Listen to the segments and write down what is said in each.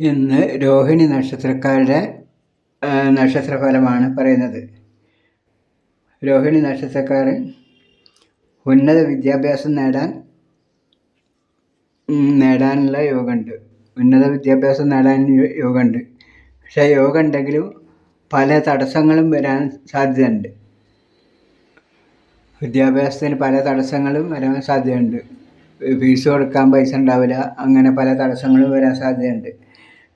ഇന്ന് രോഹിണി നക്ഷത്രക്കാരുടെ നക്ഷത്രഫലമാണ് പറയുന്നത്. രോഹിണി നക്ഷത്രക്കാർ ഉന്നത വിദ്യാഭ്യാസം നേടാൻ നേടാനുള്ള യോഗമുണ്ട് ഉന്നത വിദ്യാഭ്യാസം നേടാൻ യോഗമുണ്ട് പക്ഷേ യോഗം ഉണ്ടെങ്കിലും പല തടസ്സങ്ങളും വരാൻ സാധ്യതയുണ്ട്. വിദ്യാഭ്യാസത്തിന് പല തടസ്സങ്ങളും വരാൻ സാധ്യതയുണ്ട്. ഫീസ് കൊടുക്കാൻ പൈസ ഉണ്ടാവില്ല അങ്ങനെ പല തടസ്സങ്ങളും വരാൻ സാധ്യതയുണ്ട്.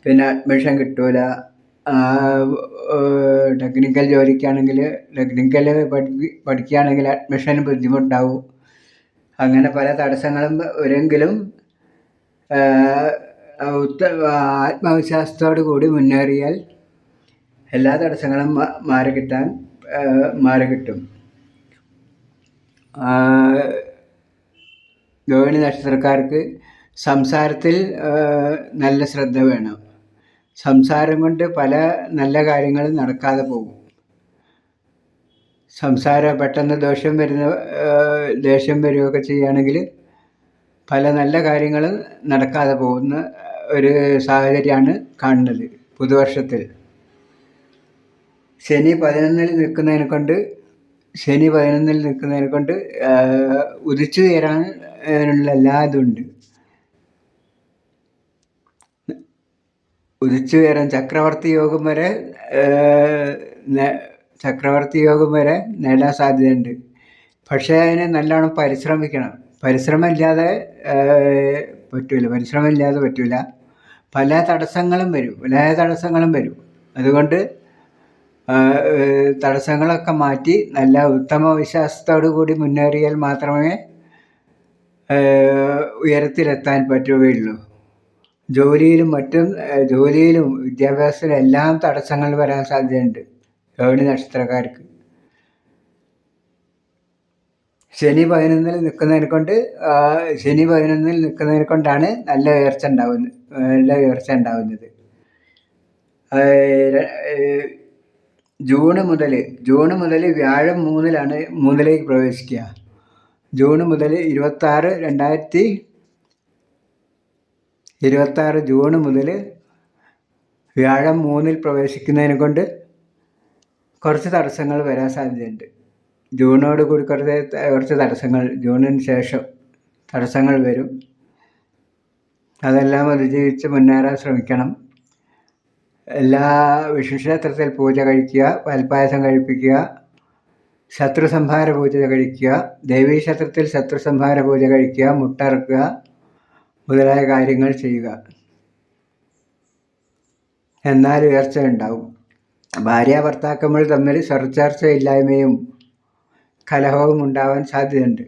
പിന്നെ അഡ്മിഷൻ കിട്ടൂല. ടെക്നിക്കൽ ജോലിക്കാണെങ്കിൽ ടെക്നിക്കൽ പഠി പഠിക്കുകയാണെങ്കിൽ അഡ്മിഷന് ബുദ്ധിമുട്ടാവും. അങ്ങനെ പല തടസ്സങ്ങളും വരുമെങ്കിലും ആത്മവിശ്വാസത്തോടു കൂടി മുന്നേറിയാൽ എല്ലാ തടസ്സങ്ങളും മാറി കിട്ടാൻ മാറി കിട്ടും. രോഹിണി നക്ഷത്രക്കാർക്ക് സംസാരത്തിൽ നല്ല ശ്രദ്ധ വേണം. സംസാരം കൊണ്ട് പല നല്ല കാര്യങ്ങളും നടക്കാതെ പോകും. സംസാരം പെട്ടെന്ന് ദോഷം വരുന്ന ദേഷ്യം വരികയൊക്കെ ചെയ്യുകയാണെങ്കിൽ പല നല്ല കാര്യങ്ങളും നടക്കാതെ പോകുന്ന ഒരു സാഹചര്യമാണ് കാണുന്നത് പുതുവർഷത്തിൽ. ശനി പതിനൊന്നിൽ നിൽക്കുന്നതിനെ കൊണ്ട് ശനി പതിനൊന്നിൽ നിൽക്കുന്നതിനെ കൊണ്ട് ഉദിച്ചു തീരാനുള്ള എല്ലാ ഇതുണ്ട് ഉദിച്ചു ഉയരാൻ ചക്രവർത്തി യോഗം വരെ ചക്രവർത്തി യോഗം വരെ നേടാൻ സാധ്യതയുണ്ട്. പക്ഷേ അതിന് നല്ലോണം പരിശ്രമിക്കണം. പരിശ്രമമില്ലാതെ പറ്റില്ല പരിശ്രമം ഇല്ലാതെ പറ്റില്ല പല തടസ്സങ്ങളും വരും. പല തടസ്സങ്ങളും വരും. അതുകൊണ്ട് തടസ്സങ്ങളൊക്കെ മാറ്റി നല്ല ഉത്തമ വിശ്വാസത്തോടു കൂടി മുന്നേറിയാൽ മാത്രമേ ഉയരത്തിലെത്താൻ പറ്റുകയുള്ളൂ. ജോലിയിലും മറ്റും ജോലിയിലും വിദ്യാഭ്യാസത്തിലും എല്ലാം തടസ്സങ്ങൾ വരാൻ സാധ്യതയുണ്ട് രോഹിണി നക്ഷത്രക്കാർക്ക്. ശനി പതിനൊന്നിൽ നിൽക്കുന്നതിനെ കൊണ്ട് ശനി പതിനൊന്നിൽ നിൽക്കുന്നതിനെ കൊണ്ടാണ് നല്ല ഉയർച്ച ഉണ്ടാവുന്നത് നല്ല ഉയർച്ച ഉണ്ടാവുന്നത്. ജൂണ് മുതൽ ജൂണ് മുതൽ വ്യാഴം മൂന്നിലാണ് മൂന്നിലേക്ക് പ്രവേശിക്കുക. ജൂൺ മുതൽ ഇരുപത്താറ് രണ്ടായിരത്തി ഇരുപത്താറ് ജൂൺ മുതൽ വ്യാഴം മൂന്നിൽ പ്രവേശിക്കുന്നതിനെ കൊണ്ട് കുറച്ച് തടസ്സങ്ങൾ വരാൻ സാധ്യതയുണ്ട്. ജൂണോട് കൂടി കുറച്ച് കുറച്ച് തടസ്സങ്ങൾ ജൂണിന് ശേഷം തടസ്സങ്ങൾ വരും. അതെല്ലാം അതിജീവിച്ച് മുന്നേറാൻ ശ്രമിക്കണം. എല്ലാ വിഷ്ണുക്ഷേത്രത്തിൽ പൂജ കഴിക്കുക പാൽപ്പായസം കഴിപ്പിക്കുക ശത്രുസംഹാര പൂജ കഴിക്കുക ദേവീക്ഷേത്രത്തിൽ ശത്രുസംഹാര പൂജ കഴിക്കുക മുട്ടറക്കുക മുതലായ കാര്യങ്ങൾ ചെയ്യുക. എന്നാൽ ഉയർച്ച ഉണ്ടാവും. ഭാര്യ ഭർത്താക്കന്മാർ തമ്മിൽ സ്വരച്ചേർച്ച ഇല്ലായ്മയും കലഹവും ഉണ്ടാവാൻ സാധ്യതയുണ്ട്.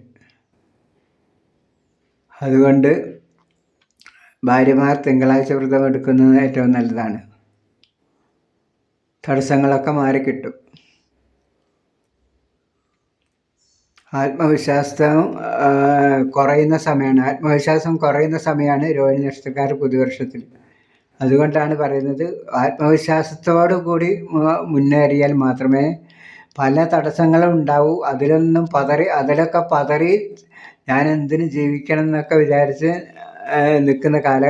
അതുകൊണ്ട് ഭാര്യമാർ തിങ്കളാഴ്ച വ്രതം എടുക്കുന്നത് ഏറ്റവും നല്ലതാണ്. തടസ്സങ്ങളൊക്കെ മാറിക്കിട്ടും. ആത്മവിശ്വാസം കുറയുന്ന സമയമാണ്. ആത്മവിശ്വാസം കുറയുന്ന സമയമാണ് രോഹിണി നക്ഷത്രക്കാർ പുതുവർഷത്തിൽ. അതുകൊണ്ടാണ് പറയുന്നത് ആത്മവിശ്വാസത്തോടു കൂടി മുന്നേറിയാൽ മാത്രമേ പല തടസ്സങ്ങളും ഉണ്ടാവൂ. അതിലൊന്നും പതറി അതിലൊക്കെ പതറി ഞാൻ എന്തിനു ജീവിക്കണം എന്നൊക്കെ വിചാരിച്ച് നിൽക്കുന്ന കാല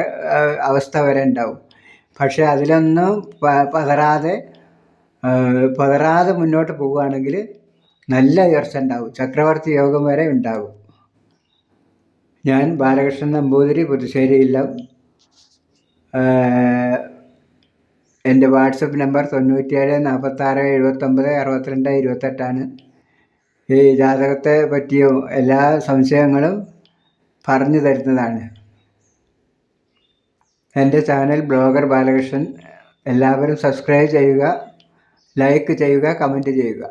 അവസ്ഥ വരെ ഉണ്ടാവും. പക്ഷേ അതിലൊന്നും പതറാതെ പതറാതെ മുന്നോട്ട് പോവുകയാണെങ്കിൽ നല്ല ഉയർച്ച ഉണ്ടാവും ചക്രവർത്തി യോഗം വരെ ഉണ്ടാവും. ഞാൻ ബാലകൃഷ്ണൻ നമ്പൂതിരി പുതുശ്ശേരിയിലും എന്റെ വാട്സപ്പ് നമ്പർ തൊണ്ണൂറ്റിയേഴ് നാൽപ്പത്താറ് എഴുപത്തൊമ്പത് അറുപത്തിരണ്ട് ഇരുപത്തെട്ടാണ്. ഈ ജാതകത്തെ പറ്റിയും എല്ലാ സംശയങ്ങളും പറഞ്ഞു തരുന്നതാണ്. എന്റെ ചാനൽ ബ്ലോഗർ ബാലകൃഷ്ണൻ. എല്ലാവരും സബ്സ്ക്രൈബ് ചെയ്യുക ലൈക്ക് ചെയ്യുക കമന്റ് ചെയ്യുക.